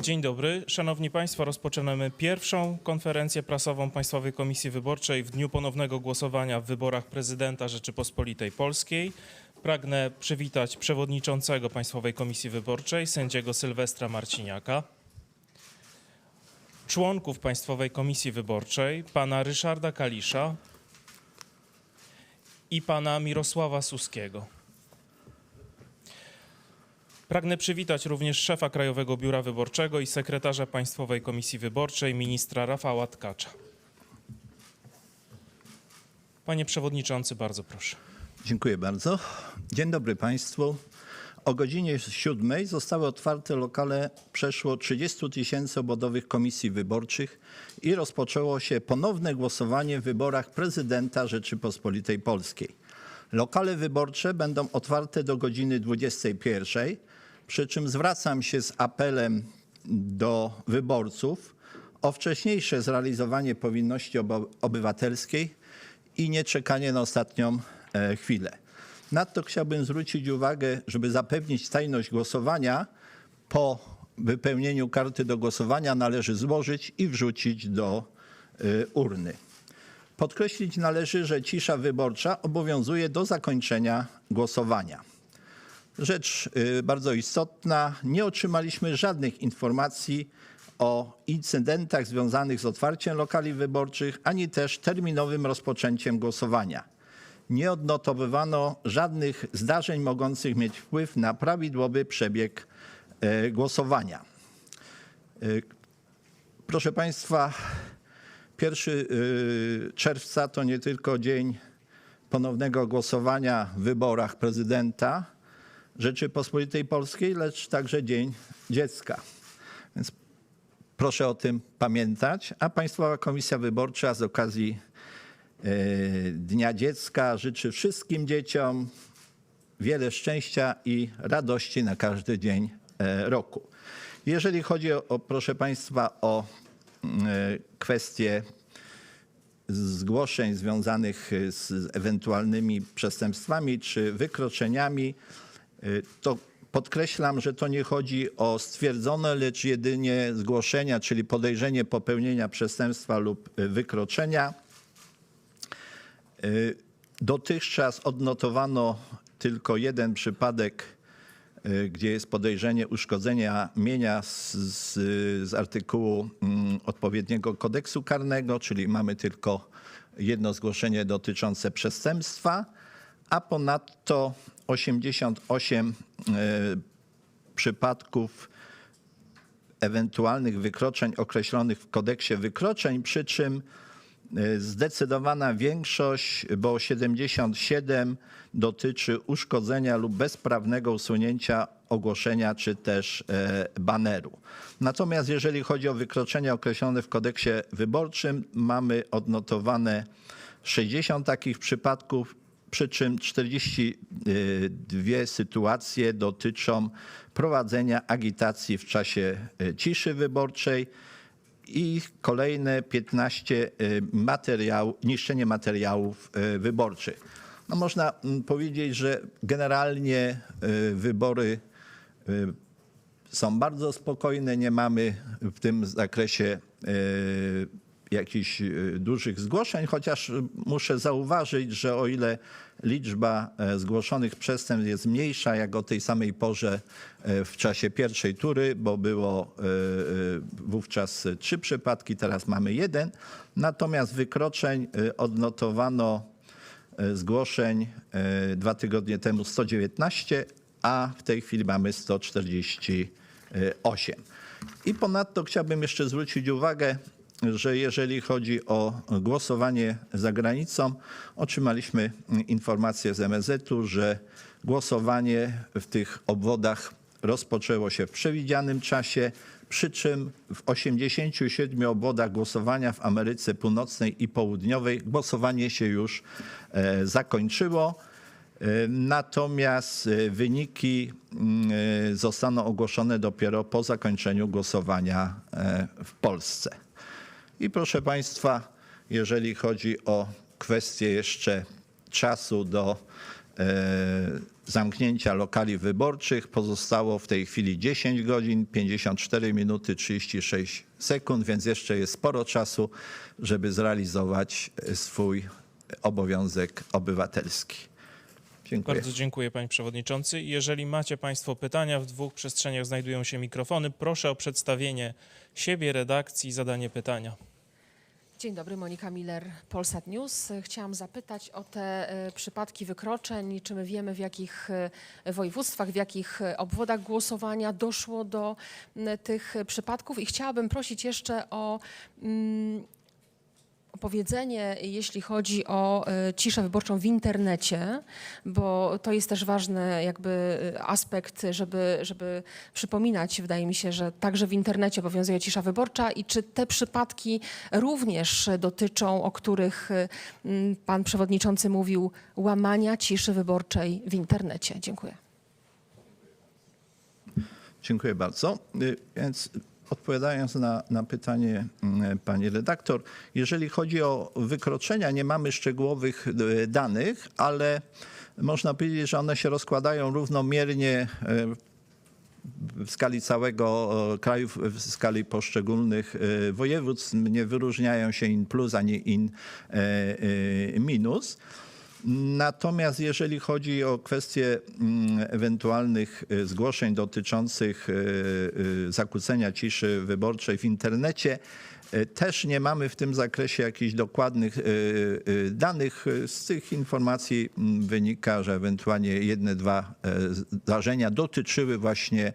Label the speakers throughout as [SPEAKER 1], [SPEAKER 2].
[SPEAKER 1] Dzień dobry. Szanowni Państwo, rozpoczynamy pierwszą konferencję prasową Państwowej Komisji Wyborczej w dniu ponownego głosowania w wyborach prezydenta Rzeczypospolitej Polskiej. Pragnę przywitać przewodniczącego Państwowej Komisji Wyborczej, sędziego Sylwestra Marciniaka, członków Państwowej Komisji Wyborczej, pana Ryszarda Kalisza i pana Mirosława Suskiego. Pragnę przywitać również szefa Krajowego Biura Wyborczego i sekretarza Państwowej Komisji Wyborczej, ministra Rafała Tkacza. Panie Przewodniczący, bardzo proszę.
[SPEAKER 2] Dziękuję bardzo. Dzień dobry Państwu. O godzinie 7 zostały otwarte lokale przeszło 30 tysięcy obwodowych komisji wyborczych i rozpoczęło się ponowne głosowanie w wyborach prezydenta Rzeczypospolitej Polskiej. Lokale wyborcze będą otwarte do godziny 21, przy czym zwracam się z apelem do wyborców o wcześniejsze zrealizowanie powinności obywatelskiej i nie czekanie na ostatnią e, chwilę. Nadto chciałbym zwrócić uwagę, żeby zapewnić tajność głosowania, po wypełnieniu karty do głosowania należy złożyć i wrzucić do e, urny. Podkreślić należy, że cisza wyborcza obowiązuje do zakończenia głosowania. Rzecz y, bardzo istotna. Nie otrzymaliśmy żadnych informacji o incydentach związanych z otwarciem lokali wyborczych, ani też terminowym rozpoczęciem głosowania. Nie odnotowywano żadnych zdarzeń mogących mieć wpływ na prawidłowy przebieg e, głosowania. Y, Proszę Państwa, 1 y, czerwca to nie tylko dzień ponownego głosowania w wyborach prezydenta Rzeczypospolitej Polskiej, lecz także Dzień Dziecka. Więc proszę o tym pamiętać. A Państwowa Komisja Wyborcza z okazji y, Dnia Dziecka życzy wszystkim dzieciom wiele szczęścia i radości na każdy dzień e, roku. Jeżeli chodzi o, proszę Państwa, o e, kwestie zgłoszeń związanych z ewentualnymi przestępstwami czy wykroczeniami, to podkreślam, że to nie chodzi o stwierdzone, lecz jedynie zgłoszenia, czyli podejrzenie popełnienia przestępstwa lub y, wykroczenia. Y, Dotychczas odnotowano tylko jeden przypadek, y, gdzie jest podejrzenie uszkodzenia mienia z, z, z artykułu mm, odpowiedniego kodeksu karnego, czyli mamy tylko jedno zgłoszenie dotyczące przestępstwa, a ponadto 88 y, przypadków ewentualnych wykroczeń określonych w kodeksie wykroczeń, przy czym y, zdecydowana większość, bo 77 dotyczy uszkodzenia lub bezprawnego usunięcia ogłoszenia czy też e, baneru. Natomiast jeżeli chodzi o wykroczenia określone w kodeksie wyborczym, mamy odnotowane 60 takich przypadków, przy czym 42 sytuacje dotyczą prowadzenia agitacji w czasie e, ciszy wyborczej i kolejne 15 y, materiał, niszczenie materiałów y, wyborczych. No można powiedzieć, że generalnie wybory są bardzo spokojne, nie mamy w tym zakresie jakichś y, dużych zgłoszeń, chociaż muszę zauważyć, że o ile liczba e, zgłoszonych przestępstw jest mniejsza jak o tej samej porze e, w czasie pierwszej tury, bo było e, e, wówczas trzy przypadki, teraz mamy jeden. Natomiast wykroczeń e, odnotowano e, zgłoszeń e, dwa tygodnie temu 119, a w tej chwili mamy 148. I ponadto chciałbym jeszcze zwrócić uwagę, że jeżeli chodzi o głosowanie za granicą, otrzymaliśmy informację z MSZ-u, że głosowanie w tych obwodach rozpoczęło się w przewidzianym czasie, przy czym w 87 obwodach głosowania w Ameryce Północnej i Południowej głosowanie się już e, zakończyło. E, Natomiast e, wyniki zostaną ogłoszone dopiero po zakończeniu głosowania w Polsce. I proszę Państwa, jeżeli chodzi o kwestię jeszcze czasu do e, zamknięcia lokali wyborczych pozostało w tej chwili 10 godzin, 54 minuty 36 sekund, więc jeszcze jest sporo czasu, żeby zrealizować e, swój obowiązek obywatelski. Dziękuję.
[SPEAKER 1] Bardzo dziękuję panie przewodniczący. Jeżeli macie państwo pytania, w dwóch przestrzeniach znajdują się mikrofony. Proszę o przedstawienie siebie, redakcji i zadanie pytania.
[SPEAKER 3] Dzień dobry, Monika Miller, Polsat News. Chciałam zapytać o te e, przypadki wykroczeń. Czy my wiemy, w jakich e, województwach, w jakich e, obwodach głosowania doszło do tych przypadków? I chciałabym prosić jeszcze o mm, opowiedzenie, jeśli chodzi o e, ciszę wyborczą w internecie, bo to jest też ważny jakby e, aspekt, żeby, żeby przypominać, wydaje mi się, że także w internecie obowiązuje cisza wyborcza i czy te przypadki również dotyczą, o których e, pan przewodniczący mówił, łamania ciszy wyborczej w internecie. Dziękuję.
[SPEAKER 2] Dziękuję bardzo. Y, Więc odpowiadając na, na pytanie mm, pani redaktor, jeżeli chodzi o wykroczenia, nie mamy szczegółowych y, danych, ale można powiedzieć, że one się rozkładają równomiernie y, w skali całego e, kraju, w- skali poszczególnych e, województw. Nie wyróżniają się in plus ani in e, e, minus. Natomiast jeżeli chodzi o kwestie mm, ewentualnych e, zgłoszeń dotyczących e, e, zakłócenia ciszy wyborczej w internecie, też nie mamy w tym zakresie jakichś dokładnych danych. Z tych informacji mm, wynika, że ewentualnie jedne, dwa e, zdarzenia dotyczyły właśnie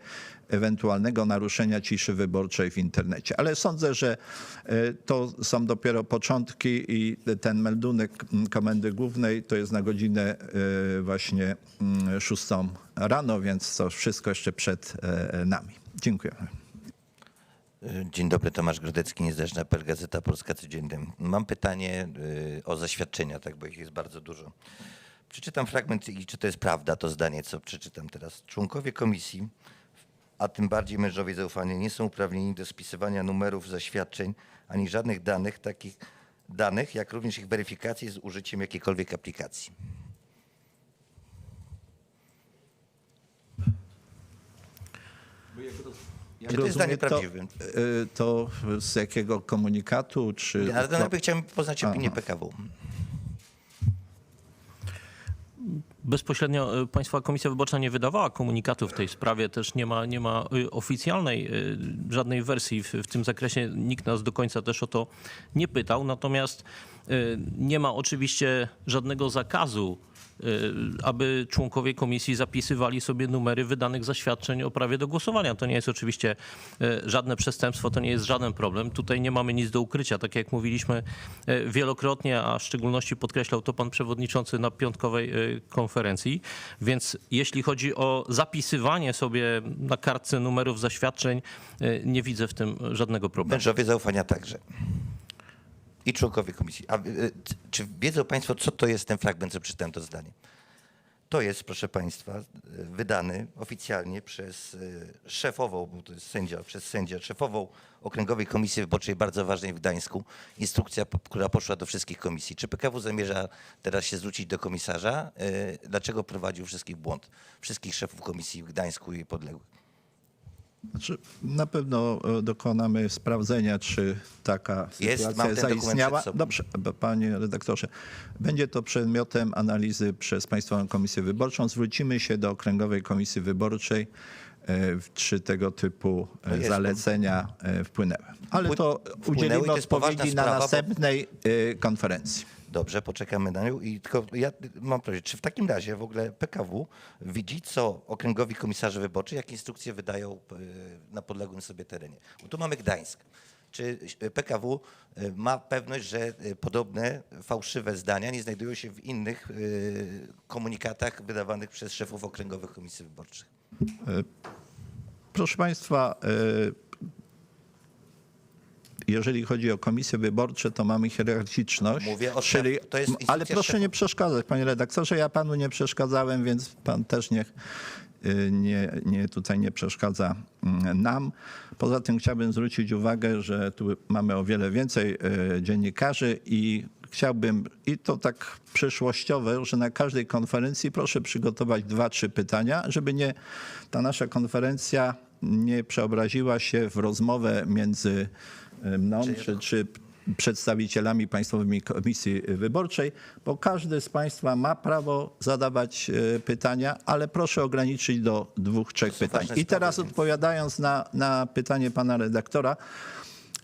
[SPEAKER 2] ewentualnego naruszenia ciszy wyborczej w internecie. Ale sądzę, że e, to są dopiero początki i ten meldunek mm, Komendy Głównej to jest na godzinę e, właśnie mm, 6 rano, więc to wszystko jeszcze przed e, nami. Dziękuję.
[SPEAKER 4] Dzień dobry, Tomasz Grodecki, Niezależna PL Gazeta Polska Codziennie. Mam pytanie o zaświadczenia, tak, bo ich jest bardzo dużo. Przeczytam fragment i czy to jest prawda, to zdanie, co przeczytam teraz. Członkowie komisji, a tym bardziej mężowie zaufania, nie są uprawnieni do spisywania numerów zaświadczeń ani żadnych danych, takich danych, jak również ich weryfikacji z użyciem jakiejkolwiek aplikacji. Czy to jest zdanie prawdziwe?
[SPEAKER 2] e, to z jakiego komunikatu, czy...
[SPEAKER 4] Ale najpierw chciałem poznać opinię
[SPEAKER 2] Aha.
[SPEAKER 4] PKW.
[SPEAKER 5] Bezpośrednio y, Państwa Komisja Wyborcza nie wydawała komunikatu w tej sprawie, też nie ma, nie ma y, oficjalnej y, żadnej wersji w, w tym zakresie. Nikt nas do końca też o to nie pytał. Natomiast nie ma oczywiście żadnego zakazu, aby członkowie komisji zapisywali sobie numery wydanych zaświadczeń o prawie do głosowania. To nie jest oczywiście y, żadne przestępstwo, to nie jest żaden problem. Tutaj nie mamy nic do ukrycia. Tak jak mówiliśmy y, wielokrotnie, a w szczególności podkreślał to pan przewodniczący na piątkowej y, konferencji. Więc jeśli chodzi o zapisywanie sobie na kartce numerów zaświadczeń, y, nie widzę w tym żadnego problemu.
[SPEAKER 4] Mężowie zaufania także. I członkowie komisji. A c- czy wiedzą Państwo, co to jest ten fragment, co przeczytałem to zdanie? To jest, proszę Państwa, y, wydany oficjalnie przez y, szefową, bo to jest sędzia, przez sędzia, szefową Okręgowej Komisji Wyborczej, bardzo ważnej w Gdańsku, instrukcja, która poszła do wszystkich komisji. Czy PKW zamierza teraz się zwrócić do komisarza? Dlaczego prowadził wszystkich błąd? Wszystkich szefów komisji w Gdańsku i podległych.
[SPEAKER 2] Znaczy, na pewno e, dokonamy sprawdzenia, czy taka
[SPEAKER 4] Jest,
[SPEAKER 2] sytuacja zaistniała. Dobrze, panie redaktorze, będzie to przedmiotem analizy przez Państwową Komisję Wyborczą. Zwrócimy się do Okręgowej Komisji Wyborczej, e, czy tego typu e,
[SPEAKER 4] jest,
[SPEAKER 2] zalecenia wpłynęły. Ale to udzielimy odpowiedzi na następnej konferencji.
[SPEAKER 4] Dobrze, poczekamy na nią. I tylko ja mam prośbę, czy w takim razie w ogóle PKW widzi, co okręgowi komisarze wyborczy, jakie instrukcje wydają e, na podległym sobie terenie? Bo tu mamy Gdańsk. Czy PKW e, ma pewność, że e, podobne fałszywe zdania nie znajdują się w innych e, komunikatach wydawanych przez szefów okręgowych komisji wyborczych?
[SPEAKER 2] Proszę Państwa, e, jeżeli chodzi o komisje wyborcze, to mamy hierarchiczność.
[SPEAKER 4] Mówię o
[SPEAKER 2] czyli,
[SPEAKER 4] to jest
[SPEAKER 2] Ale proszę
[SPEAKER 4] szefa.
[SPEAKER 2] nie przeszkadzać, panie redaktorze. Ja panu nie przeszkadzałem, więc pan też niech e, nie, nie, tutaj nie przeszkadza mm, nam. Poza tym chciałbym zwrócić uwagę, że tu mamy o wiele więcej e, dziennikarzy i chciałbym, i to tak przyszłościowe, że na każdej konferencji proszę przygotować dwa, trzy pytania, żeby nie ta nasza konferencja nie przeobraziła się w rozmowę między mną czy, czy przedstawicielami Państwowej Komisji Wyborczej, bo każdy z Państwa ma prawo zadawać e, pytania, ale proszę ograniczyć do dwóch, trzech pytań. I teraz odpowiadając na, na pytanie pana redaktora,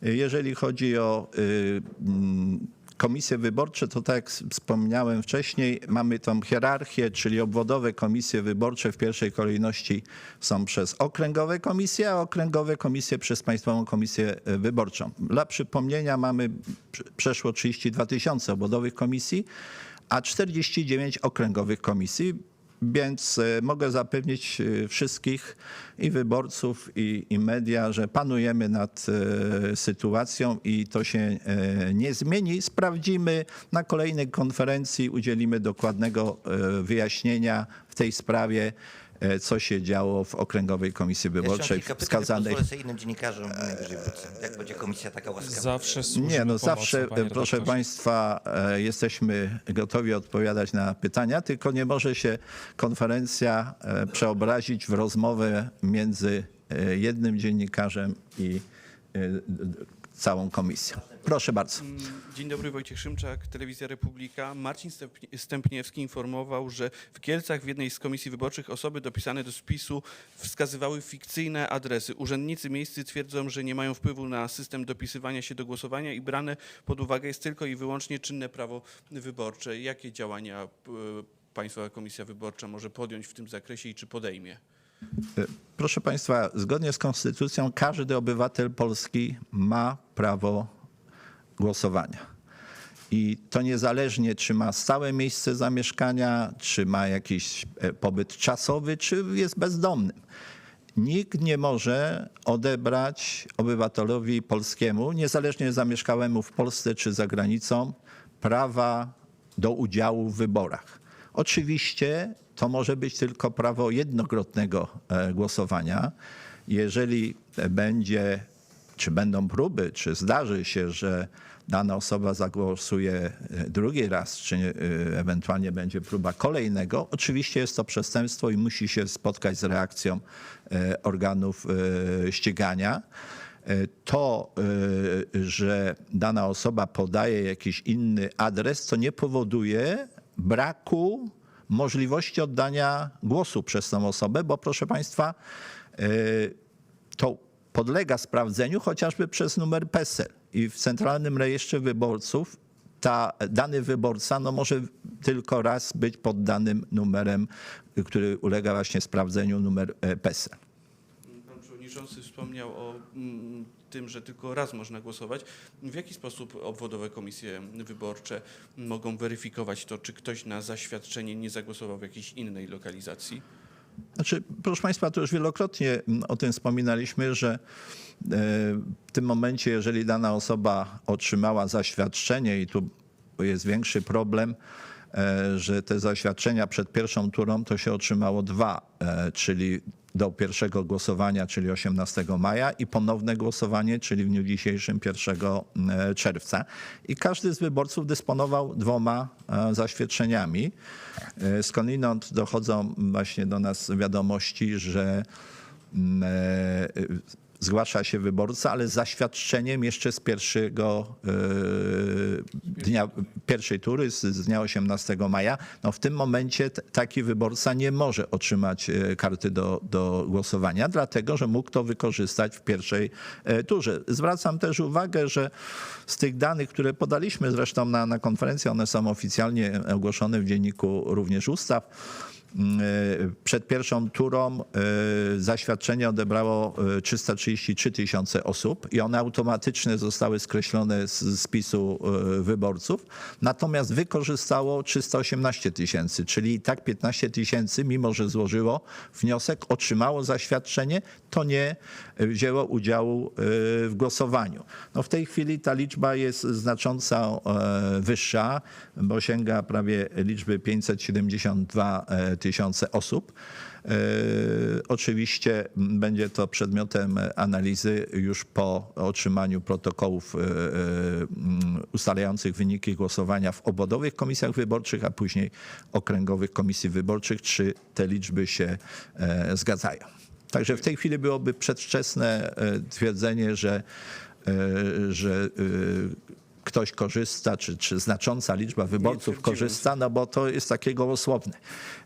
[SPEAKER 2] jeżeli chodzi o y, mm, komisje wyborcze, to tak jak wspomniałem wcześniej, mamy tą hierarchię, czyli obwodowe komisje wyborcze w pierwszej kolejności są przez okręgowe komisje, a okręgowe komisje przez Państwową Komisję y, Wyborczą. Dla przypomnienia mamy prze- przeszło 32 tysiące obwodowych komisji, a 49 okręgowych komisji. Więc e, mogę zapewnić e, wszystkich i wyborców, i, i media, że panujemy nad e, sytuacją i to się nie zmieni. Sprawdzimy na kolejnej konferencji, udzielimy dokładnego wyjaśnienia w tej sprawie, co się działo w Okręgowej Komisji Wyborczej
[SPEAKER 4] pytań,
[SPEAKER 2] wskazanej.
[SPEAKER 4] innym dziennikarzom jak będzie komisja taka łaskawa.
[SPEAKER 1] Zawsze
[SPEAKER 2] Nie, no zawsze,
[SPEAKER 1] panie
[SPEAKER 2] proszę
[SPEAKER 1] redaktorze.
[SPEAKER 2] Państwa, e, jesteśmy gotowi odpowiadać na pytania, tylko nie może się konferencja e, przeobrazić w rozmowę między e, jednym dziennikarzem i e, całą komisją. Proszę bardzo.
[SPEAKER 6] Dzień dobry, Wojciech Szymczak, Telewizja Republika. Marcin Stępnie- Stępniewski informował, że w Kielcach w jednej z komisji wyborczych osoby dopisane do spisu wskazywały fikcyjne adresy. Urzędnicy miejscy twierdzą, że nie mają wpływu na system dopisywania się do głosowania i brane pod uwagę jest tylko i wyłącznie czynne prawo wyborcze. Jakie działania Państwowa Komisja Wyborcza może podjąć w tym zakresie i czy podejmie?
[SPEAKER 2] E, Proszę Państwa, zgodnie z Konstytucją każdy obywatel Polski ma prawo głosowania. I to niezależnie, czy ma stałe miejsce zamieszkania, czy ma jakiś e, pobyt czasowy, czy jest bezdomnym. Nikt nie może odebrać obywatelowi polskiemu, niezależnie zamieszkałemu w Polsce czy za granicą, prawa do udziału w wyborach. Oczywiście to może być tylko prawo jednokrotnego e, głosowania. Jeżeli będzie, czy będą próby, czy zdarzy się, że dana osoba zagłosuje e, drugi raz, czy e, ewentualnie będzie próba kolejnego, oczywiście jest to przestępstwo i musi się spotkać z reakcją organów ścigania. To, że dana osoba podaje jakiś inny adres, to nie powoduje braku możliwości oddania głosu przez tą osobę, bo proszę Państwa, e, to podlega sprawdzeniu chociażby przez numer PESEL. I w Centralnym Rejestrze Wyborców ta, dany wyborca no, może tylko raz być pod danym numerem, który ulega właśnie sprawdzeniu, numer e, PESEL.
[SPEAKER 6] Pan Przewodniczący wspomniał o mm, tym, że tylko raz można głosować. W jaki sposób obwodowe komisje wyborcze mogą weryfikować to, czy ktoś na zaświadczenie nie zagłosował w jakiejś innej lokalizacji?
[SPEAKER 2] Znaczy, proszę Państwa, to już wielokrotnie mm, o tym wspominaliśmy, że e, w tym momencie, jeżeli dana osoba otrzymała zaświadczenie i tu jest większy problem, e, że te zaświadczenia przed pierwszą turą to się otrzymało dwa, e, czyli do pierwszego głosowania, czyli 18 maja i ponowne głosowanie, czyli w dniu dzisiejszym 1 e, czerwca. I każdy z wyborców dysponował dwoma e, zaświadczeniami. E, Skądinąd dochodzą właśnie do nas wiadomości, że mm, zgłasza się wyborca, ale z zaświadczeniem jeszcze z pierwszego e, dnia, pierwszej tury, z, z dnia 18 maja. No w tym momencie taki wyborca nie może otrzymać e, karty do, do głosowania, dlatego że mógł to wykorzystać w pierwszej e, turze. Zwracam też uwagę, że z tych danych, które podaliśmy zresztą na, na konferencji, one są oficjalnie ogłoszone w dzienniku również ustaw, Przed pierwszą turą e, zaświadczenie odebrało e, 333 tysiące osób i one automatycznie zostały skreślone z spisu e, wyborców. Natomiast wykorzystało 318 tysięcy, czyli i tak 15 tysięcy, mimo że złożyło wniosek, otrzymało zaświadczenie, to nie e, wzięło udziału e, w głosowaniu. No w tej chwili ta liczba jest znacząco e, wyższa, bo sięga prawie liczby 572 tysiące osób. Oczywiście m, będzie to przedmiotem analizy już po otrzymaniu protokołów e, e, ustalających wyniki głosowania w obwodowych komisjach wyborczych, a później okręgowych komisji wyborczych, czy te liczby się e, zgadzają. Także w tej chwili byłoby przedwczesne e, twierdzenie, że, e, że e, ktoś korzysta, czy, czy znacząca liczba wyborców korzysta, no bo to jest takie gołosłowne.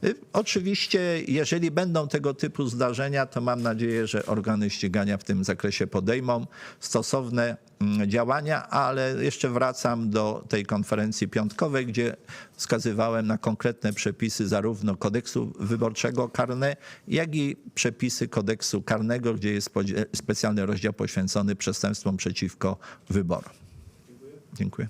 [SPEAKER 2] Y, Oczywiście, jeżeli będą tego typu zdarzenia, to mam nadzieję, że organy ścigania w tym zakresie podejmą stosowne mm, działania, ale jeszcze wracam do tej konferencji piątkowej, gdzie wskazywałem na konkretne przepisy zarówno kodeksu wyborczego karne, jak i przepisy kodeksu karnego, gdzie jest specjalny rozdział poświęcony przestępstwom przeciwko wyborom. Dziękuję.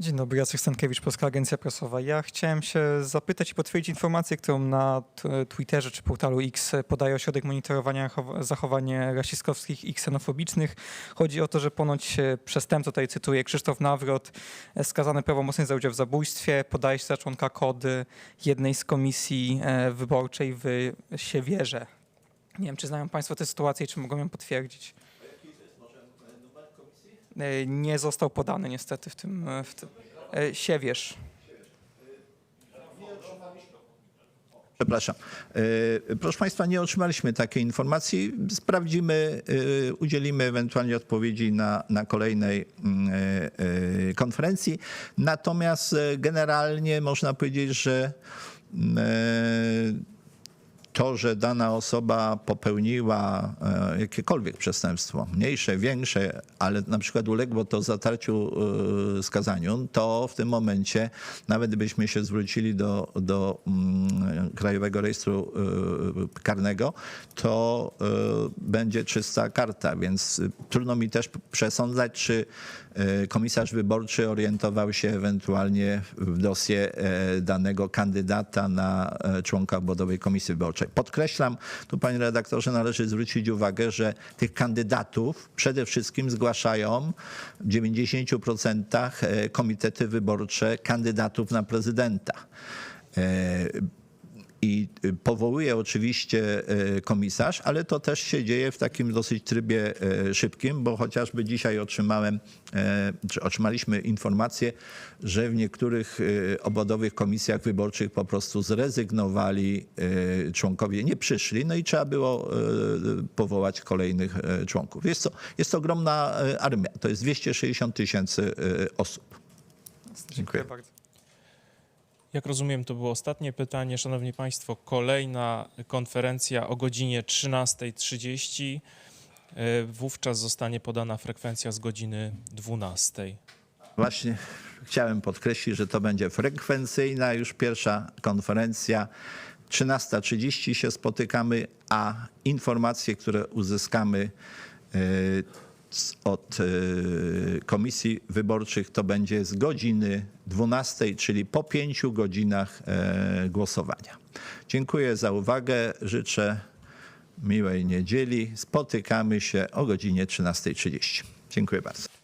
[SPEAKER 7] Dzień dobry, Jacek Stankiewicz, Polska Agencja Prasowa. Ja chciałem się zapytać i potwierdzić informację, którą na Twitterze czy portalu X podaje Ośrodek Monitorowania chow- Zachowań rasistowskich i ksenofobicznych. Chodzi o to, że ponoć e, przestępca, tutaj cytuję, Krzysztof Nawrot, e, skazany prawomocnie za udział w zabójstwie, podaje się za członka kody jednej z komisji e, wyborczej w Siewierze. Nie wiem, czy znają Państwo tę sytuację i czy mogą ją potwierdzić. E, Nie został podany niestety w tym. e, W tym. e, Siewierz.
[SPEAKER 2] Przepraszam. Proszę Państwa, nie otrzymaliśmy takiej informacji. Sprawdzimy, udzielimy ewentualnie odpowiedzi na, na kolejnej mm, konferencji. Natomiast generalnie można powiedzieć, że mm, to, że dana osoba popełniła e, jakiekolwiek przestępstwo, mniejsze, większe, ale na przykład uległo to zatarciu e, skazaniu, to w tym momencie, nawet gdybyśmy się zwrócili do, do mm, Krajowego Rejestru e, Karnego, to będzie czysta karta, więc trudno mi też przesądzać, czy komisarz wyborczy orientował się ewentualnie w dosie danego kandydata na członka obwodowej komisji wyborczej. Podkreślam, tu panie redaktorze, należy zwrócić uwagę, że tych kandydatów przede wszystkim zgłaszają w 90% e, komitety wyborcze kandydatów na prezydenta. I y, powołuje oczywiście y, komisarz, ale to też się dzieje w takim dosyć trybie y, szybkim, bo chociażby dzisiaj otrzymałem, czy otrzymaliśmy informację, że w niektórych obwodowych komisjach wyborczych po prostu zrezygnowali członkowie, nie przyszli, no i trzeba było powołać kolejnych członków. Jest to, jest to ogromna armia, to jest 260 tysięcy osób.
[SPEAKER 7] Dziękuję bardzo.
[SPEAKER 1] Jak rozumiem, to było ostatnie pytanie. Szanowni Państwo, kolejna konferencja o godzinie 13.30. E, Wówczas zostanie podana frekwencja z godziny 12.00.
[SPEAKER 2] Właśnie chciałem podkreślić, że to będzie frekwencyjna już pierwsza konferencja. 13.30 się spotykamy, a informacje, które uzyskamy e, od e, komisji wyborczych, to będzie z godziny 12, czyli po pięciu godzinach e, głosowania. Dziękuję za uwagę. Życzę miłej niedzieli. Spotykamy się o godzinie 13.30. Dziękuję bardzo.